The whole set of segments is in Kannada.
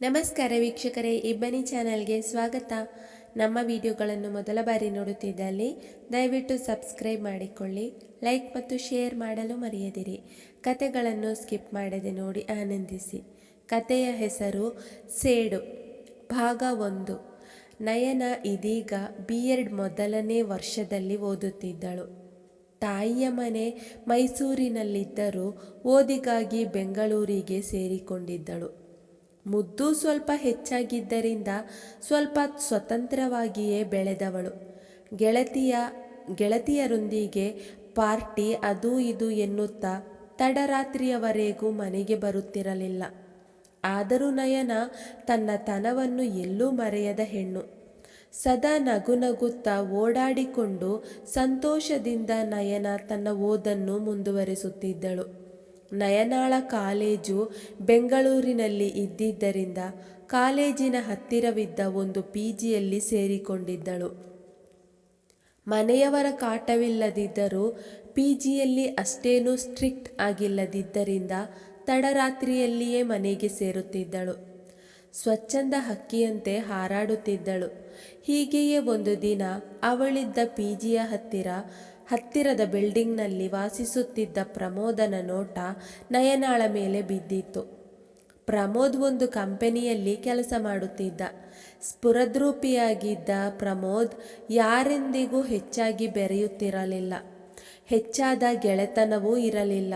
ನಮಸ್ಕಾರ ವೀಕ್ಷಕರೇ, ಇಬ್ಬನಿ ಚಾನೆಲ್ಗೆ ಸ್ವಾಗತ. ನಮ್ಮ ವಿಡಿಯೋಗಳನ್ನು ಮೊದಲ ಬಾರಿ ನೋಡುತ್ತಿದ್ದಲ್ಲಿ ದಯವಿಟ್ಟು ಸಬ್ಸ್ಕ್ರೈಬ್ ಮಾಡಿಕೊಳ್ಳಿ, ಲೈಕ್ ಮತ್ತು ಶೇರ್ ಮಾಡಲು ಮರೆಯದಿರಿ. ಕತೆಗಳನ್ನು ಸ್ಕಿಪ್ ಮಾಡದೆ ನೋಡಿ ಆನಂದಿಸಿ. ಕತೆಯ ಹೆಸರು ಸೇಡು, ಭಾಗ ಒಂದು. ನಯನ ಇದೀಗ ಬಿ ಎರ್ಡ್ ಮೊದಲನೇ ವರ್ಷದಲ್ಲಿ ಓದುತ್ತಿದ್ದಳು. ತಾಯಿಯ ಮನೆ ಮೈಸೂರಿನಲ್ಲಿದ್ದರೂ ಓದಿಗಾಗಿ ಬೆಂಗಳೂರಿಗೆ ಸೇರಿಕೊಂಡಿದ್ದಳು. ಮುದ್ದು ಸ್ವಲ್ಪ ಹೆಚ್ಚಾಗಿದ್ದರಿಂದ ಸ್ವಲ್ಪ ಸ್ವತಂತ್ರವಾಗಿಯೇ ಬೆಳೆದವಳು. ಗೆಳತಿಯ, ಗೆಳತಿಯರೊಂದಿಗೆ ಪಾರ್ಟಿ ಅದು ಇದು ಎನ್ನುತ್ತಾ ತಡರಾತ್ರಿಯವರೆಗೂ ಮನೆಗೆ ಬರುತ್ತಿರಲಿಲ್ಲ. ಆದರೂ ನಯನ ತನ್ನ ತನವನ್ನು ಎಲ್ಲೂ ಮರೆಯದ ಹೆಣ್ಣು. ಸದಾ ನಗು ನಗುತ್ತಾ ಓಡಾಡಿಕೊಂಡು ಸಂತೋಷದಿಂದ ನಯನ ತನ್ನ ಓದನ್ನು ಮುಂದುವರಿಸುತ್ತಿದ್ದಳು. ನಯನಾಳ ಕಾಲೇಜು ಬೆಂಗಳೂರಿನಲ್ಲಿ ಇದ್ದಿದ್ದರಿಂದ ಕಾಲೇಜಿನ ಹತ್ತಿರವಿದ್ದ ಒಂದು ಪಿ ಜಿಯಲ್ಲಿ ಸೇರಿಕೊಂಡಿದ್ದಳು. ಮನೆಯವರ ಕಾಟವಿಲ್ಲದಿದ್ದರೂ ಪಿ ಜಿಯಲ್ಲಿ ಅಷ್ಟೇನೂ ಸ್ಟ್ರಿಕ್ಟ್ ಆಗಿಲ್ಲದಿದ್ದರಿಂದ ತಡರಾತ್ರಿಯಲ್ಲಿಯೇ ಮನೆಗೆ ಸೇರುತ್ತಿದ್ದಳು. ಸ್ವಚ್ಛಂದ ಹಕ್ಕಿಯಂತೆ ಹಾರಾಡುತ್ತಿದ್ದಳು. ಹೀಗೆಯೇ ಒಂದು ದಿನ ಅವಳಿದ್ದ ಪಿ ಜಿಯ ಹತ್ತಿರ ಹತ್ತಿರದ ಬಿಲ್ಡಿಂಗ್ನಲ್ಲಿ ವಾಸಿಸುತ್ತಿದ್ದ ಪ್ರಮೋದನ ನೋಟ ನಯನಾಳ ಮೇಲೆ ಬಿದ್ದಿತ್ತು. ಪ್ರಮೋದ್ ಒಂದು ಕಂಪನಿಯಲ್ಲಿ ಕೆಲಸ ಮಾಡುತ್ತಿದ್ದ. ಸ್ಫುರದ್ರೂಪಿಯಾಗಿದ್ದ ಪ್ರಮೋದ್ ಯಾರೆಂದಿಗೂ ಹೆಚ್ಚಾಗಿ ಬೆರೆಯುತ್ತಿರಲಿಲ್ಲ. ಹೆಚ್ಚಾದ ಗೆಳೆತನವೂ ಇರಲಿಲ್ಲ.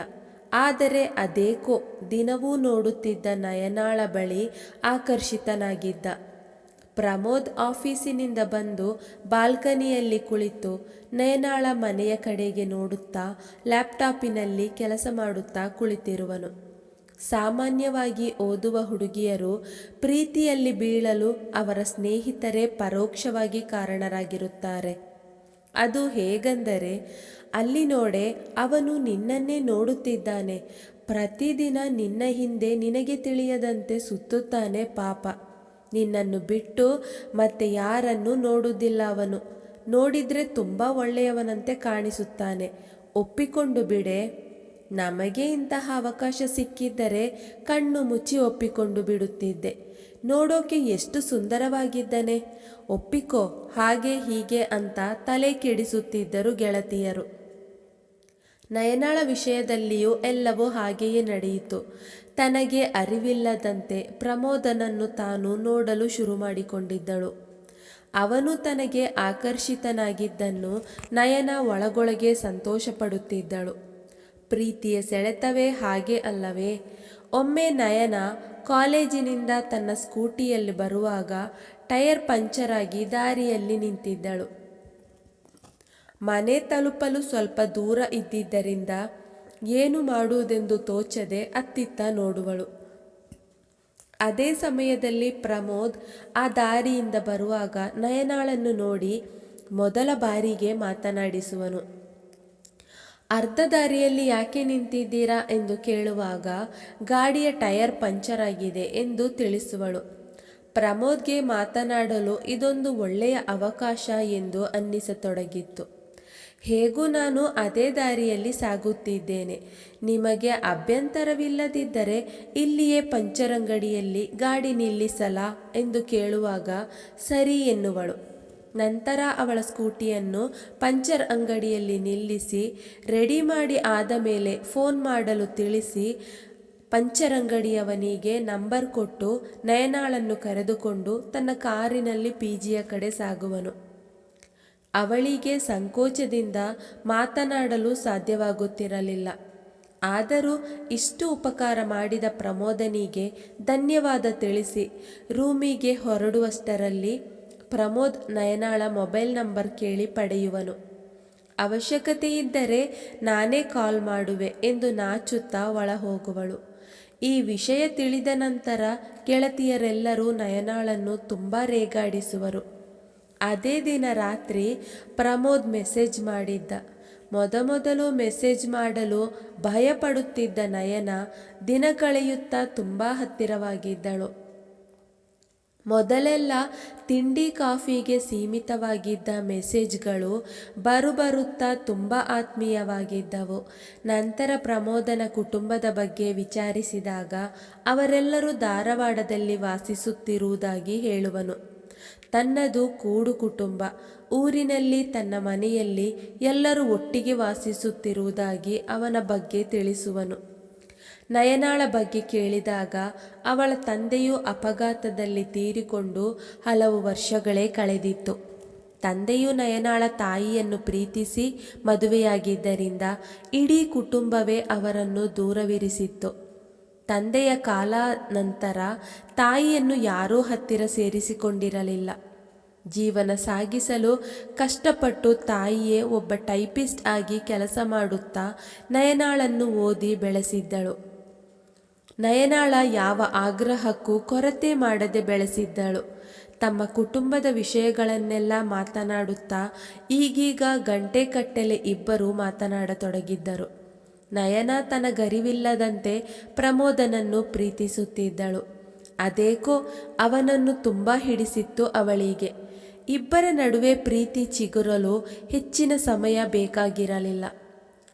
ಆದರೆ ಅದೇಕೋ ದಿನವೂ ನೋಡುತ್ತಿದ್ದ ನಯನಾಳ ಬಳಿ ಆಕರ್ಷಿತನಾಗಿದ್ದ. ಪ್ರಮೋದ್ ಆಫೀಸಿನಿಂದ ಬಂದು ಬಾಲ್ಕನಿಯಲ್ಲಿ ಕುಳಿತು ನಯನಾಳ ಮನೆಯ ಕಡೆಗೆ ನೋಡುತ್ತಾ ಲ್ಯಾಪ್ಟಾಪಿನಲ್ಲಿ ಕೆಲಸ ಮಾಡುತ್ತಾ ಕುಳಿತಿರುವನು. ಸಾಮಾನ್ಯವಾಗಿ ಓದುವ ಹುಡುಗಿಯರು ಪ್ರೀತಿಯಲ್ಲಿ ಬೀಳಲು ಅವರ ಸ್ನೇಹಿತರೇ ಪರೋಕ್ಷವಾಗಿ ಕಾರಣರಾಗಿರುತ್ತಾರೆ. ಅದು ಹೇಗೆಂದರೆ, ಅಲ್ಲಿ ನೋಡೆ ಅವನು ನಿನ್ನನ್ನೇ ನೋಡುತ್ತಿದ್ದಾನೆ. ಪ್ರತಿದಿನ ನಿನ್ನ ಹಿಂದೆ ನಿನಗೆ ತಿಳಿಯದಂತೆ ಸುತ್ತುತ್ತಾನೆ ಪಾಪ. ನಿನ್ನನ್ನು ಬಿಟ್ಟು ಮತ್ತೆ ಯಾರನ್ನು ನೋಡುವುದಿಲ್ಲ ಅವನು. ನೋಡಿದರೆ ತುಂಬ ಒಳ್ಳೆಯವನಂತೆ ಕಾಣಿಸುತ್ತಾನೆ. ಒಪ್ಪಿಕೊಂಡು ಬಿಡೆ. ನಮಗೆ ಇಂತಹ ಅವಕಾಶ ಸಿಕ್ಕಿದ್ದರೆ ಕಣ್ಣು ಮುಚ್ಚಿ ಒಪ್ಪಿಕೊಂಡು ಬಿಡುತ್ತಿದ್ದೆ. ನೋಡೋಕೆ ಎಷ್ಟು ಸುಂದರವಾಗಿದ್ದಾನೆ. ಒಪ್ಪಿಕೋ, ಹಾಗೆ ಹೀಗೆ ಅಂತ ತಲೆ ಕೆಡಿಸುತ್ತಿದ್ದರು ಗೆಳತಿಯರು. ನಯನಾಳ ವಿಷಯದಲ್ಲಿಯೂ ಎಲ್ಲವೂ ಹಾಗೆಯೇ ನಡೆಯಿತು. ತನಗೆ ಅರಿವಿಲ್ಲದಂತೆ ಪ್ರಮೋದನನ್ನು ತಾನು ನೋಡಲು ಶುರು ಮಾಡಿಕೊಂಡಿದ್ದಳು ಅವನು ತನಗೆ ಆಕರ್ಷಿತನಾಗಿದ್ದನ್ನು ನಯನ ಒಳಗೊಳಗೆ ಸಂತೋಷಪಡುತ್ತಿದ್ದಳು. ಪ್ರೀತಿಯ ಸೆಳೆತವೇ ಹಾಗೆ ಅಲ್ಲವೇ, ಒಮ್ಮೆ ನಯನ ಕಾಲೇಜಿನಿಂದ ತನ್ನ ಸ್ಕೂಟಿಯಲ್ಲಿ ಬರುವಾಗ ಟೈರ್ ಪಂಚರ್ ಆಗಿ ದಾರಿಯಲ್ಲಿ ನಿಂತಿದ್ದಳು. ಮನೆ ತಲುಪಲು ಸ್ವಲ್ಪ ದೂರ ಇದ್ದಿದ್ದರಿಂದ ಏನು ಮಾಡುವುದೆಂದು ತೋಚದೆ ಅತ್ತಿತ್ತ ನೋಡುವಳು. ಅದೇ ಸಮಯದಲ್ಲಿ ಪ್ರಮೋದ್ ಆ ದಾರಿಯಿಂದ ಬರುವಾಗ ನಯನಾಳನ್ನು ನೋಡಿ ಮೊದಲ ಬಾರಿಗೆ ಮಾತನಾಡಿಸುವನು. ಅರ್ಧ ದಾರಿಯಲ್ಲಿ ಯಾಕೆ ನಿಂತಿದ್ದೀರಾ ಎಂದು ಕೇಳುವಾಗ ಗಾಡಿಯ ಟೈರ್ ಪಂಚರ್ ಆಗಿದೆ ಎಂದು ತಿಳಿಸುವಳು. ಪ್ರಮೋದ್ಗೆ ಮಾತನಾಡಲು ಇದೊಂದು ಒಳ್ಳೆಯ ಅವಕಾಶ ಎಂದು ಅನ್ನಿಸತೊಡಗಿತ್ತು. ಹೇಗೂ ನಾನು ಅದೇ ದಾರಿಯಲ್ಲಿ ಸಾಗುತ್ತಿದ್ದೇನೆ. ನಿಮಗೆ ಅಭ್ಯಂತರವಿಲ್ಲದಿದ್ದರೆ ಇಲ್ಲಿಯೇ ಪಂಚರಂಗಡಿಯಲ್ಲಿ ಗಾಡಿ ನಿಲ್ಲಿಸಲಾ ಎಂದು ಕೇಳುವಾಗ ಸರಿ ಎನ್ನುವಳು. ನಂತರ ಅವಳ ಸ್ಕೂಟಿಯನ್ನು ಪಂಚರ್ ಅಂಗಡಿಯಲ್ಲಿ ನಿಲ್ಲಿಸಿ, ರೆಡಿ ಮಾಡಿ ಆದ ಮೇಲೆ ಫೋನ್ ಮಾಡಲು ತಿಳಿಸಿ ಪಂಚರ್ ಅಂಗಡಿಯವನಿಗೆ ನಂಬರ್ ಕೊಟ್ಟು ನಯನಾಳನ್ನು ಕರೆದುಕೊಂಡು ತನ್ನ ಕಾರಿನಲ್ಲಿ ಪಿ ಜಿಯ ಕಡೆ ಸಾಗುವನು. ಅವಳಿಗೆ ಸಂಕೋಚದಿಂದ ಮಾತನಾಡಲು ಸಾಧ್ಯವಾಗುತ್ತಿರಲಿಲ್ಲ. ಆದರೂ ಇಷ್ಟು ಉಪಕಾರ ಮಾಡಿದ ಪ್ರಮೋದನಿಗೆ ಧನ್ಯವಾದ ತಿಳಿಸಿ ರೂಮಿಗೆ ಹೊರಡುವಷ್ಟರಲ್ಲಿ ಪ್ರಮೋದ್ ನಯನಾಳ ಮೊಬೈಲ್ ನಂಬರ್ ಕೇಳಿ ಪಡೆಯುವನು. ಅವಶ್ಯಕತೆ ಇದ್ದರೆ ನಾನೇ ಕಾಲ್ ಮಾಡುವೆ ಎಂದು ನಾಚುತ್ತಾ ಒಳ ಹೋಗುವಳು ಈ ವಿಷಯ ತಿಳಿದ ನಂತರ ಗೆಳತಿಯರೆಲ್ಲರೂ ನಯನಾಳನ್ನು ತುಂಬ ರೇಗಾಡಿಸುವರು. ಅದೇ ದಿನ ರಾತ್ರಿ ಪ್ರಮೋದ್ ಮೆಸೇಜ್ ಮಾಡಿದ್ದ. ಮೊದಮೊದಲು ಮೆಸೇಜ್ ಮಾಡಲು ಭಯಪಡುತ್ತಿದ್ದ ನಯನ ದಿನ ಕಳೆಯುತ್ತಾ ತುಂಬ ಹತ್ತಿರವಾಗಿದ್ದಳು. ಮೊದಲೆಲ್ಲ ತಿಂಡಿ ಕಾಫಿಗೆ ಸೀಮಿತವಾಗಿದ್ದ ಮೆಸೇಜ್ಗಳು ಬರುಬರುತ್ತಾ ತುಂಬ ಆತ್ಮೀಯವಾಗಿದ್ದವು. ನಂತರ ಪ್ರಮೋದನ ಕುಟುಂಬದ ಬಗ್ಗೆ ವಿಚಾರಿಸಿದಾಗ ಅವರೆಲ್ಲರೂ ಧಾರವಾಡದಲ್ಲಿ ವಾಸಿಸುತ್ತಿರುವುದಾಗಿ ಹೇಳುವನು. ತನ್ನದು ಕೂಡು ಕುಟುಂಬ. ಊರಿನಲ್ಲಿ ತನ್ನ ಮನೆಯಲ್ಲಿ ಎಲ್ಲರೂ ಒಟ್ಟಿಗೆ ವಾಸಿಸುತ್ತಿರುವುದಾಗಿ ಅವನ ಬಗ್ಗೆ ತಿಳಿಸುವನು. ನಯನಾಳ ಬಗ್ಗೆ ಕೇಳಿದಾಗ ಅವಳ ತಂದೆಯು ಅಪಘಾತದಲ್ಲಿ ತೀರಿಕೊಂಡು ಹಲವು ವರ್ಷಗಳೇ ಕಳೆದಿತ್ತು. ತಂದೆಯು ನಯನಾಳ ತಾಯಿಯನ್ನು ಪ್ರೀತಿಸಿ ಮದುವೆಯಾಗಿದ್ದರಿಂದ ಇಡೀ ಕುಟುಂಬವೇ ಅವರನ್ನು ದೂರವಿರಿಸಿತ್ತು. ತಂದೆಯ ಕಾಲ ನಂತರ ತಾಯಿಯನ್ನು ಯಾರೂ ಹತ್ತಿರ ಸೇರಿಸಿಕೊಂಡಿರಲಿಲ್ಲ. ಜೀವನ ಸಾಗಿಸಲು ಕಷ್ಟಪಟ್ಟು ತಾಯಿಯೇ ಒಬ್ಬ ಟೈಪಿಸ್ಟ್ ಆಗಿ ಕೆಲಸ ಮಾಡುತ್ತಾ ನಯನಾಳನ್ನು ಓದಿ ಬೆಳೆಸಿದ್ದಳು. ನಯನಾಳ ಯಾವ ಆಗ್ರಹಕ್ಕೂ ಕೊರತೆ ಮಾಡದೆ ಬೆಳೆಸಿದ್ದಳು. ತಮ್ಮ ಕುಟುಂಬದ ವಿಷಯಗಳನ್ನೆಲ್ಲ ಮಾತನಾಡುತ್ತಾ ಈಗೀಗ ಗಂಟೆಕಟ್ಟಲೆ ಇಬ್ಬರು ಮಾತನಾಡತೊಡಗಿದ್ದರು. ನಯನ ತನಗರಿವಿಲ್ಲದಂತೆ ಪ್ರಮೋದನನ್ನು ಪ್ರೀತಿಸುತ್ತಿದ್ದಳು. ಅದೇಕೋ ಅವನನ್ನು ತುಂಬ ಹಿಡಿಸಿತ್ತು ಅವಳಿಗೆ. ಇಬ್ಬರ ನಡುವೆ ಪ್ರೀತಿ ಚಿಗುರಲು ಹೆಚ್ಚಿನ ಸಮಯ ಬೇಕಾಗಿರಲಿಲ್ಲ.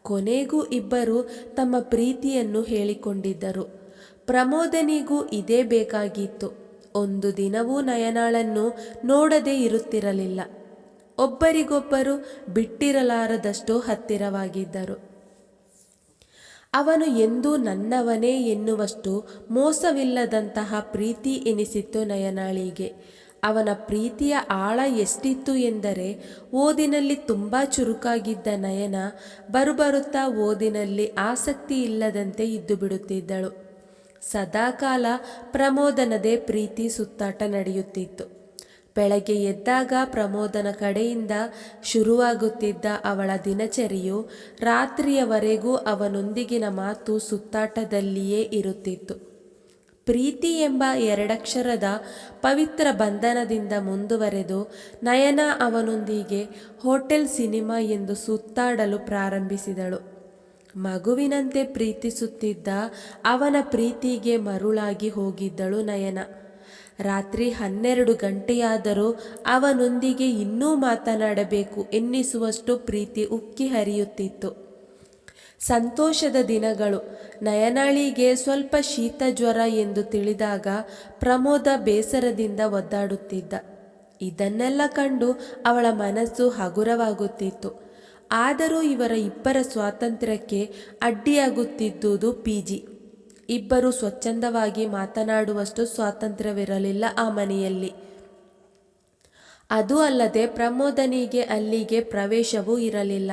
ಕೊನೆಗೂ ಇಬ್ಬರು ತಮ್ಮ ಪ್ರೀತಿಯನ್ನು ಹೇಳಿಕೊಂಡಿದ್ದರು. ಪ್ರಮೋದನಿಗೂ ಇದೇ ಬೇಕಾಗಿತ್ತು. ಒಂದು ದಿನವೂ ನಯನಾಳನ್ನು ನೋಡದೇ ಇರುತ್ತಿರಲಿಲ್ಲ. ಒಬ್ಬರಿಗೊಬ್ಬರು ಬಿಟ್ಟಿರಲಾರದಷ್ಟು ಹತ್ತಿರವಾಗಿದ್ದರು. ಅವನು ಎಂದೂ ನನ್ನವನೇ ಎನ್ನುವಷ್ಟು ಮೋಸವಿಲ್ಲದಂತಹ ಪ್ರೀತಿ ಎನಿಸಿತ್ತು ನಯನಾಳಿಗೆ. ಅವನ ಪ್ರೀತಿಯ ಆಳ ಎಷ್ಟಿತ್ತು ಎಂದರೆ ಓದಿನಲ್ಲಿ ತುಂಬ ಚುರುಕಾಗಿದ್ದ ನಯನ ಬರುಬರುತ್ತಾ ಓದಿನಲ್ಲಿ ಆಸಕ್ತಿ ಇಲ್ಲದಂತೆ ಇದ್ದು ಬಿಡುತ್ತಿದ್ದಳು ಸದಾಕಾಲ ಪ್ರಮೋದನದೇ ಪ್ರೀತಿ ಸುತ್ತಾಟ ನಡೆಯುತ್ತಿತ್ತು. ಬೆಳಗ್ಗೆ ಎದ್ದಾಗ ಪ್ರಮೋದನ ಕಡೆಯಿಂದ ಶುರುವಾಗುತ್ತಿದ್ದ ಅವಳ ದಿನಚರಿಯು ರಾತ್ರಿಯವರೆಗೂ ಅವನೊಂದಿಗಿನ ಮಾತು ಸುತ್ತಾಟದಲ್ಲಿಯೇ ಇರುತ್ತಿತ್ತು. ಪ್ರೀತಿ ಎಂಬ ಎರಡಕ್ಷರದ ಪವಿತ್ರ ಬಂಧನದಿಂದ ಮುಂದುವರೆದು ನಯನ ಅವನೊಂದಿಗೆ ಹೋಟೆಲ್ ಸಿನಿಮಾ ಎಂದು ಸುತ್ತಾಡಲು ಪ್ರಾರಂಭಿಸಿದಳು. ಮಗುವಿನಂತೆ ಪ್ರೀತಿಸುತ್ತಿದ್ದ ಅವನ ಪ್ರೀತಿಗೆ ಮರುಳಾಗಿ ಹೋಗಿದ್ದಳು ನಯನ. ರಾತ್ರಿ ಹನ್ನೆರಡು ಗಂಟೆಯಾದರೂ ಅವನೊಂದಿಗೆ ಇನ್ನೂ ಮಾತನಾಡಬೇಕು ಎನ್ನಿಸುವಷ್ಟು ಪ್ರೀತಿ ಉಕ್ಕಿ ಹರಿಯುತ್ತಿತ್ತು. ಸಂತೋಷದ ದಿನಗಳು. ನಯನಾಳಿಗೆ ಸ್ವಲ್ಪ ಶೀತ ಜ್ವರ ಎಂದು ತಿಳಿದಾಗ ಪ್ರಮೋದ ಬೇಸರದಿಂದ ಒದ್ದಾಡುತ್ತಿದ್ದ. ಇದನ್ನೆಲ್ಲ ಕಂಡು ಅವಳ ಮನಸ್ಸು ಹಗುರವಾಗುತ್ತಿತ್ತು. ಆದರೂ ಇವರ ಇಬ್ಬರ ಸ್ವಾತಂತ್ರ್ಯಕ್ಕೆ ಅಡ್ಡಿಯಾಗುತ್ತಿದ್ದುದು ಪಿ ಜಿ. ಇಬ್ಬರು ಸ್ವಚ್ಛಂದವಾಗಿ ಮಾತನಾಡುವಷ್ಟು ಸ್ವಾತಂತ್ರ್ಯವಿರಲಿಲ್ಲ ಆ ಮನೆಯಲ್ಲಿ. ಅದು ಅಲ್ಲದೆ ಪ್ರಮೋದನಿಗೆ ಅಲ್ಲಿಗೆ ಪ್ರವೇಶವೂ ಇರಲಿಲ್ಲ.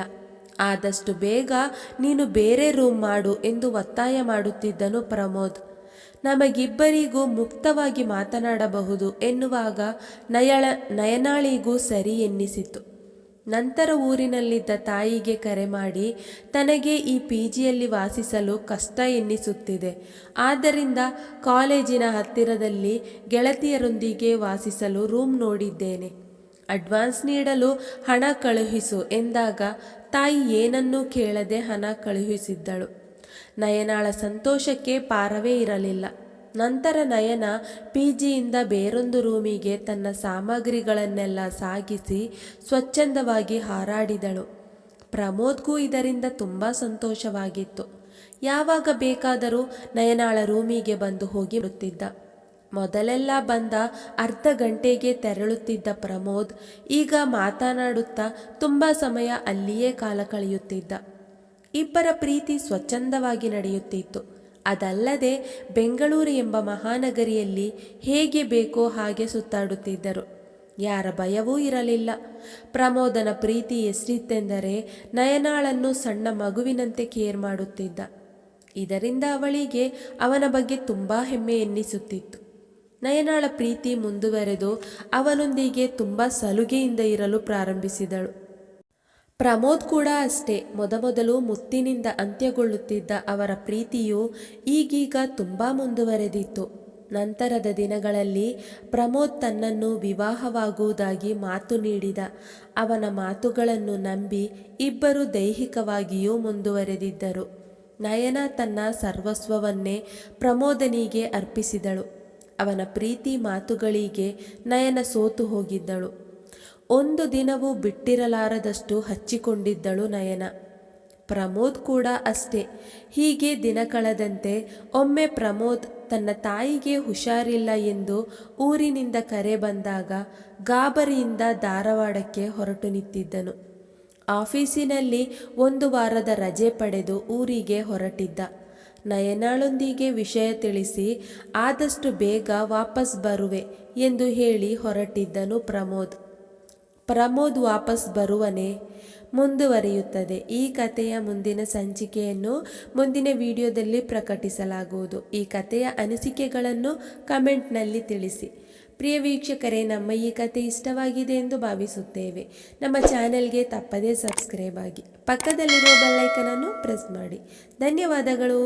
ಆದಷ್ಟು ಬೇಗ ನೀನು ಬೇರೆ ರೂಮ್ ಮಾಡು ಎಂದು ಒತ್ತಾಯ ಮಾಡುತ್ತಿದ್ದನು ಪ್ರಮೋದ್. ನಮಗಿಬ್ಬರಿಗೂ ಮುಕ್ತವಾಗಿ ಮಾತನಾಡಬಹುದು ಎನ್ನುವಾಗ ನಯಳ, ನಯನಾಳಿಗೂ ಸರಿ ಎನ್ನಿಸಿತು. ನಂತರ ಊರಿನಲ್ಲಿದ್ದ ತಾಯಿಗೆ ಕರೆ ಮಾಡಿ, ತನಗೆ ಈ ಪಿ ಜಿಯಲ್ಲಿ ವಾಸಿಸಲು ಕಷ್ಟ ಎನ್ನಿಸುತ್ತಿದೆ. ಆದ್ದರಿಂದ ಕಾಲೇಜಿನ ಹತ್ತಿರದಲ್ಲಿ ಗೆಳತಿಯರೊಂದಿಗೆ ವಾಸಿಸಲು ರೂಮ್ ನೋಡಿದ್ದೇನೆ. ಅಡ್ವಾನ್ಸ್ ನೀಡಲು ಹಣ ಕಳುಹಿಸು ಎಂದಾಗ ತಾಯಿ ಏನನ್ನೂ ಕೇಳದೆ ಹಣ ಕಳುಹಿಸಿದ್ದಳು. ನಯನಾಳ ಸಂತೋಷಕ್ಕೆ ಪಾರವೇ ಇರಲಿಲ್ಲ. ನಂತರ ನಯನ ಪಿ ಜಿಯಿಂದ ಬೇರೊಂದು ರೂಮಿಗೆ ತನ್ನ ಸಾಮಗ್ರಿಗಳನ್ನೆಲ್ಲ ಸಾಗಿಸಿ ಸ್ವಚ್ಛಂದವಾಗಿ ಹಾರಾಡಿದಳು. ಪ್ರಮೋದ್ಗೂ ಇದರಿಂದ ತುಂಬ ಸಂತೋಷವಾಗಿತ್ತು. ಯಾವಾಗ ಬೇಕಾದರೂ ನಯನಾಳ ರೂಮಿಗೆ ಬಂದು ಹೋಗಿ ಬರುತ್ತಿದ್ದ. ಮೊದಲೆಲ್ಲ ಬಂದ ಅರ್ಧ ಗಂಟೆಗೆ ತೆರಳುತ್ತಿದ್ದ ಪ್ರಮೋದ್ ಈಗ ಮಾತನಾಡುತ್ತಾ ತುಂಬ ಸಮಯ ಅಲ್ಲಿಯೇ ಕಾಲ ಕಳೆಯುತ್ತಿದ್ದ. ಇಬ್ಬರ ಪ್ರೀತಿ ಸ್ವಚ್ಛಂದವಾಗಿ ನಡೆಯುತ್ತಿತ್ತು. ಅದಲ್ಲದೆ ಬೆಂಗಳೂರು ಎಂಬ ಮಹಾನಗರಿಯಲ್ಲಿ ಹೇಗೆ ಬೇಕೋ ಹಾಗೆ ಸುತ್ತಾಡುತ್ತಿದ್ದರು. ಯಾರ ಭಯವೂ ಇರಲಿಲ್ಲ. ಪ್ರಮೋದನ ಪ್ರೀತಿ ಎಷ್ಟಿತ್ತೆಂದರೆ ನಯನಾಳನ್ನು ಸಣ್ಣ ಮಗುವಿನಂತೆ ಕೇರ್ ಮಾಡುತ್ತಿದ್ದ. ಇದರಿಂದ ಅವಳಿಗೆ ಅವನ ಬಗ್ಗೆ ತುಂಬ ಹೆಮ್ಮೆ ಎನ್ನಿಸುತ್ತಿತ್ತು. ನಯನಾಳ ಪ್ರೀತಿ ಮುಂದುವರೆದು ಅವನೊಂದಿಗೆ ತುಂಬ ಸಲುಗೆಯಿಂದ ಇರಲು ಪ್ರಾರಂಭಿಸಿದಳು. ಪ್ರಮೋದ್ ಕೂಡ ಅಷ್ಟೇ. ಮೊದಮೊದಲು ಮುತ್ತಿನಿಂದ ಅಂತ್ಯಗೊಳ್ಳುತ್ತಿದ್ದ ಅವರ ಪ್ರೀತಿಯು ಈಗೀಗ ತುಂಬ ಮುಂದುವರೆದಿತ್ತು. ನಂತರದ ದಿನಗಳಲ್ಲಿ ಪ್ರಮೋದ್ ತನ್ನನ್ನು ವಿವಾಹವಾಗುವುದಾಗಿ ಮಾತು ನೀಡಿದ. ಅವನ ಮಾತುಗಳನ್ನು ನಂಬಿ ಇಬ್ಬರು ದೈಹಿಕವಾಗಿಯೂ ಮುಂದುವರೆದಿದ್ದರು. ನಯನ ತನ್ನ ಸರ್ವಸ್ವವನ್ನೇ ಪ್ರಮೋದನಿಗೆ ಅರ್ಪಿಸಿದಳು. ಅವನ ಪ್ರೀತಿ ಮಾತುಗಳಿಗೆ ನಯನ ಸೋತು ಹೋಗಿದ್ದಳು. ಒಂದು ದಿನವೂ ಬಿಟ್ಟಿರಲಾರದಷ್ಟು ಹಚ್ಚಿಕೊಂಡಿದ್ದಳು ನಯನ. ಪ್ರಮೋದ್ ಕೂಡ ಅಷ್ಟೇ. ಹೀಗೆ ದಿನ ಕಳೆದಂತೆ ಒಮ್ಮೆ ಪ್ರಮೋದ್ ತನ್ನ ತಾಯಿಗೆ ಹುಷಾರಿಲ್ಲ ಎಂದು ಊರಿನಿಂದ ಕರೆ ಬಂದಾಗ ಗಾಬರಿಯಿಂದ ಧಾರವಾಡಕ್ಕೆ ಹೊರಟು ನಿಂತಿದ್ದನು. ಆಫೀಸಿನಲ್ಲಿ ಒಂದು ವಾರದ ರಜೆ ಪಡೆದು ಊರಿಗೆ ಹೊರಟಿದ್ದ. ನಯನಾಳೊಂದಿಗೆ ವಿಷಯ ತಿಳಿಸಿ ಆದಷ್ಟು ಬೇಗ ವಾಪಸ್ ಬರುವೆ ಎಂದು ಹೇಳಿ ಹೊರಟಿದ್ದನು ಪ್ರಮೋದ್. ಪ್ರಮೋದ್ ವಾಪಸ್ ಬರುವನೆ ಮುಂದುವರಿಯುತ್ತದೆ. ಈ ಕಥೆಯ ಮುಂದಿನ ಸಂಚಿಕೆಯನ್ನು ಮುಂದಿನ ವಿಡಿಯೋದಲ್ಲಿ ಪ್ರಕಟಿಸಲಾಗುವುದು. ಈ ಕಥೆಯ ಅನಿಸಿಕೆಗಳನ್ನು ಕಮೆಂಟ್ನಲ್ಲಿ ತಿಳಿಸಿ. ಪ್ರಿಯ ವೀಕ್ಷಕರೇ, ನಮ್ಮ ಈ ಕತೆ ಇಷ್ಟವಾಗಿದೆ ಎಂದು ಭಾವಿಸುತ್ತೇವೆ. ನಮ್ಮ ಚಾನೆಲ್ಗೆ ತಪ್ಪದೇ ಸಬ್ಸ್ಕ್ರೈಬ್ ಆಗಿ. ಪಕ್ಕದಲ್ಲಿರುವ ಬೆಲ್ಲೈಕನನ್ನು ಪ್ರೆಸ್ ಮಾಡಿ. ಧನ್ಯವಾದಗಳು.